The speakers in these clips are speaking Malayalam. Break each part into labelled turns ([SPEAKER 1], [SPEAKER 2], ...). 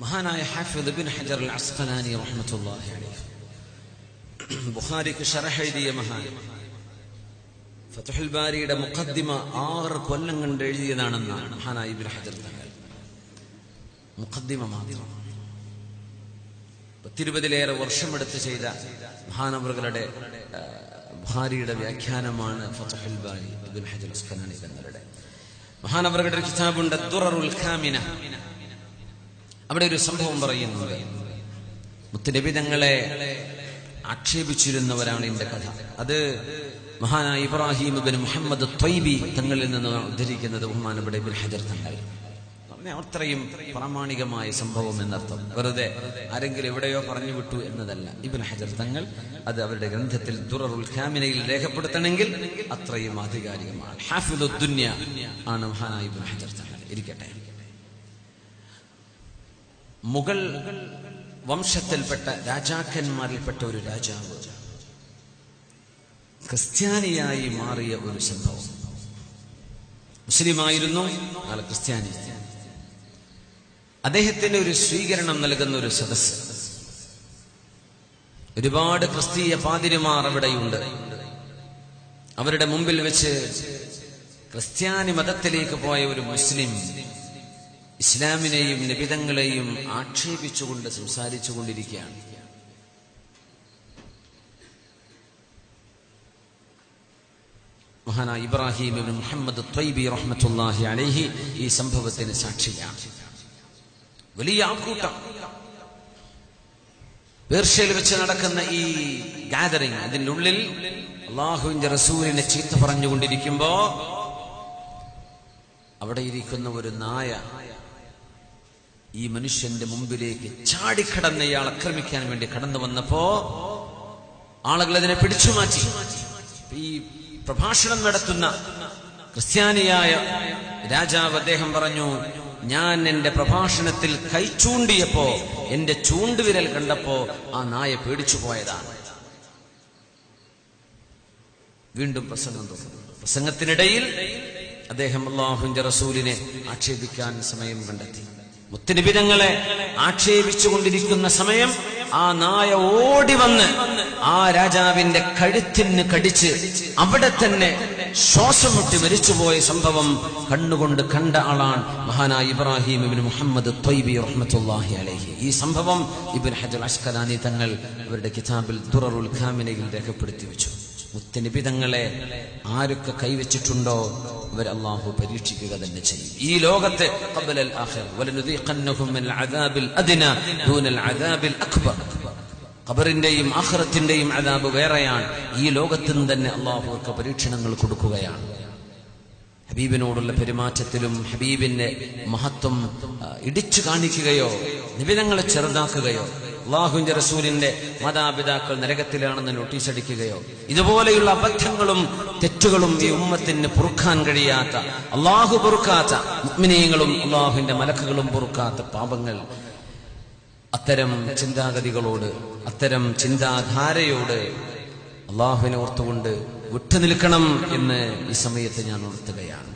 [SPEAKER 1] മഹാനായ ഹാഫിദ് ബിൻ ഹജർ അൽ അസ്ഖലാനി റഹ്മത്തുള്ളാഹി അലൈഹി. ബുഖാരിക്ക് ഷറഹ് എഴുതിയ മഹാൻ. ഫതുഹുൽ ബാരിയുടെ മുഖദ്ദിമ ആറ് കൊല്ലം കൊണ്ട് എഴുതിയതാണെന്നാണ് മഹാനായ ഇബ്നു ഹജർ തങ്ങൾ മുഖദ്ദിമ മാത്രം. പത്തിരുപതിലേറെ വർഷമെടുത്ത് ചെയ്ത മഹാനവറുകളുടെ ബുഹാരിയുടെ വ്യാഖ്യാനമാണ് ഫതുഹുൽ ബാരി ഇബ്നു ഹജർ അസ്ഖലാനി തങ്ങളുടെ. മഹാനവറുകളുടെ കിതാബുണ്ട് ദുററുൽ ഖാമിന. അവിടെ ഒരു സംഭവം പറയുന്നുണ്ട്. മുത്തുനബി തങ്ങളെ ആക്ഷേപിച്ചിരുന്നവരാണ് എന്റെ കഥ. അത് മഹാനായ ഇബ്രാഹിം ബിൻ മുഹമ്മദ് ത്വൈബി തങ്ങളിൽ നിന്ന് ഉദ്ധരിക്കുന്നത് ബഹുമാനപ്പെട്ട ഇബിൻ ഹജർ തങ്ങൾ. അത്രയും പ്രാമാണികമായ സംഭവം എന്നർത്ഥം. വെറുതെ ആരെങ്കിലും എവിടെയോ പറഞ്ഞു വിട്ടു എന്നതല്ല. ഇബിൻ ഹജർ തങ്ങൾ അത് അവരുടെ ഗ്രന്ഥത്തിൽ ദുററുൽ ഖാമിനയിൽ രേഖപ്പെടുത്തണമെങ്കിൽ അത്രയും ആധികാരികമാണ്. ഹാഫിദുദ്ദുന്യ ആണ് മഹാനായ ഇബിൻ ഹജർ തങ്ങൾ. ഇരിക്കട്ടെ. മുഗൾ വംശത്തിൽപ്പെട്ട രാജാക്കന്മാരിൽപ്പെട്ട ഒരു രാജാവ് ക്രിസ്ത്യാനിയായി മാറിയ ഒരു സംഭവം. മുസ്ലിമായിരുന്നു ആൾ ക്രിസ്ത്യാനി. അദ്ദേഹത്തിന് ഒരു സ്വീകരണം നൽകുന്ന ഒരു സദസ്സ്. ഒരുപാട് ക്രിസ്തീയ പാതിരിമാർ അവിടെയുണ്ട്. അവരുടെ മുമ്പിൽ വെച്ച് ക്രിസ്ത്യാനി മതത്തിലേക്ക് പോയ ഒരു മുസ്ലിം ഇസ്ലാമിനെയും നിബിതങ്ങളെയും ആക്ഷേപിച്ചുകൊണ്ട് സംസാരിച്ചു കൊണ്ടിരിക്കുകയാണ് മഹാന ഇബ്രാഹിം മുഹമ്മദ് റഹ്മത്തുല്ലാഹി അലൈഹി ഈ സംഭവത്തിന് സാക്ഷിയാണ്. വലിയ ആൾക്കൂട്ടം. പേർഷ്യയിൽ വെച്ച് നടക്കുന്ന ഈ ഗാദറിംഗ് അതിന്റെ ഉള്ളിൽ അള്ളാഹുവിന്റെ റസൂലിനെ ചീത്ത പറഞ്ഞുകൊണ്ടിരിക്കുമ്പോ അവിടെ ഇരിക്കുന്ന ഒരു നായ ഈ മനുഷ്യന്റെ മുമ്പിലേക്ക് ചാടിക്കടന്ന് ഇയാൾ ആക്രമിക്കാൻ വേണ്ടി കടന്നു വന്നപ്പോ ആളുകൾ അതിനെ പിടിച്ചു മാറ്റി. ഈ പ്രഭാഷണം നടത്തുന്ന ക്രിസ്ത്യാനിയായ രാജാവ് അദ്ദേഹം പറഞ്ഞു ഞാൻ എന്റെ പ്രഭാഷണത്തിൽ കൈ ചൂണ്ടിയപ്പോ എന്റെ ചൂണ്ടുവിരൽ കണ്ടപ്പോ ആ നായ പേടിച്ചു പോയതാണ്. വീണ്ടും പ്രസംഗം തോന്നുന്നു പ്രസംഗത്തിനിടയിൽ അദ്ദേഹം അള്ളാഹുന്റെ റസൂലിനെ ആക്ഷേപിക്കാൻ സമയം കണ്ടെത്തി. മുത്തനിബിതങ്ങളെ ആക്ഷേപിച്ചുകൊണ്ടിരിക്കുന്ന സമയം ആ നായ ഓടി വന്ന് ആ രാജാവിന്റെ കഴുത്തിന് കടിച്ച് അവിടെ തന്നെ ശ്വാസം മുട്ടി മരിച്ചുപോയ സംഭവം കണ്ണുകൊണ്ട് കണ്ട ആളാണ് മഹാനായ ഇബ്രാഹിം മുഹമ്മദ് ഈ സംഭവം ഇബിൻ ഹജൽ അഷ്കലാനി തങ്ങൾ അവരുടെ കിതാബിൽ ദുററുൽ ഖാമിനയിൽ രേഖപ്പെടുത്തി വെച്ചു. മുത്തനിബിതങ്ങളെ ആരൊക്കെ കൈവച്ചിട്ടുണ്ടോ? അവർ അള്ളാഹു പരീക്ഷിക്കുക തന്നെ ചെയ്യും. ഈ ലോകത്തെ ഖബറിന്റെയും ആഹ്റത്തിന്റെയും അദാബ് വേറെയാണ്. ഈ ലോകത്തും തന്നെ അള്ളാഹുക്ക് പരീക്ഷണങ്ങൾ കൊടുക്കുകയാണ്. ഹബീബിനോടുള്ള പെരുമാറ്റത്തിലും ഹബീബിന്റെ മഹത്വം ഇടിച്ചു കാണിക്കുകയോ നിബിധങ്ങളെ ചെറുതാക്കുകയോ അള്ളാഹുവിന്റെ റസൂലിന്റെ മാതാപിതാക്കൾ നരകത്തിലാണെന്ന് നോട്ടീസ് അടിക്കുകയോ ഇതുപോലെയുള്ള അബദ്ധങ്ങളും തെറ്റുകളും ഈ ഉമ്മത്തിന് പൊറുക്കാൻ കഴിയാത്ത അള്ളാഹു പൊറുക്കാത്ത മുഗ്മിനീയങ്ങളും അള്ളാഹുവിന്റെ മലക്കുകളും പൊറുക്കാത്ത പാപങ്ങൾ അത്തരം ചിന്താഗതികളോട് അത്തരം ചിന്താധാരയോട് അള്ളാഹുവിനെ ഓർത്തുകൊണ്ട് വിട്ടുനിൽക്കണം എന്ന് ഈ സമയത്ത് ഞാൻ ഓർത്തുകയാണ്.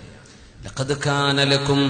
[SPEAKER 1] ലക്കത് കാന ലക്കും